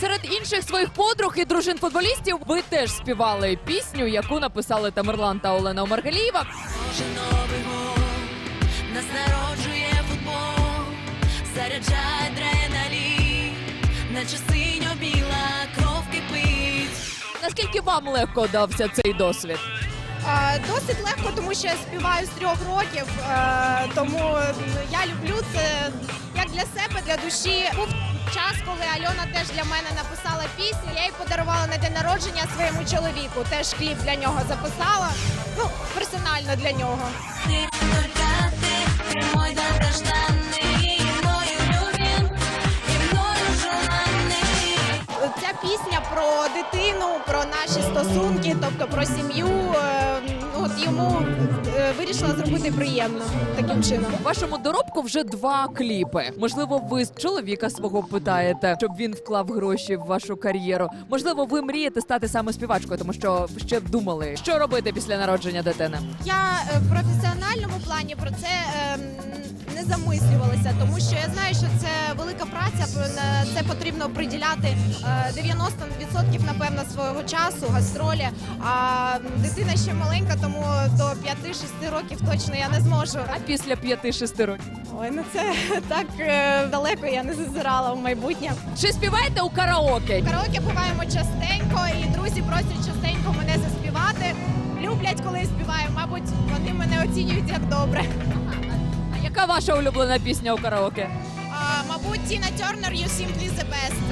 Серед інших своїх подруг і дружин футболістів ви теж співали пісню, яку написали Тамерлан та Олена Омаргалієва. Кожен новий гол нас народжує футбол, заряджає адреналін, наче синьо-біла кров кипить. Наскільки вам легко дався цей досвід? Е, Досить легко, тому що я співаю з трьох років, е, тому я люблю це як для себе, для душі. Був час, коли Альона теж для мене написала пісню. Я їй подарувала на день народження своєму чоловіку. Теж кліп для нього записала. Ну, персонально для нього. Ты только ты, ты мой долгожданный, и мною любим, и мною желанный. Ця пісня про дитину, про наші стосунки, тобто про сім'ю. От йому е, вирішила зробити приємно таким чином. У вашому доробку вже два кліпи. Можливо, ви з чоловіка свого питаєте, щоб він вклав гроші в вашу кар'єру. Можливо, ви мрієте стати саме співачкою, тому що ще думали, що робити після народження дитини. Я е, в професіональному плані про це е, не замислювалася, тому що я знаю, що це велика праця. на Це потрібно приділяти е, 90% напевно свого часу, гастролі. А дитина ще маленька, тому до 5-6 років точно я не зможу. А після 5-6 років. Ой, ну це так е, далеко я не зазирала в майбутнє. Чи співаєте у караоке? Караоке буваємо частенько, і друзі просять частенько мене заспівати. Люблять, коли я співаю. Мабуть, вони мене оцінюють як добре. А яка ваша улюблена пісня у караоке? А, мабуть, Тіна Тернер «You Simply the Best».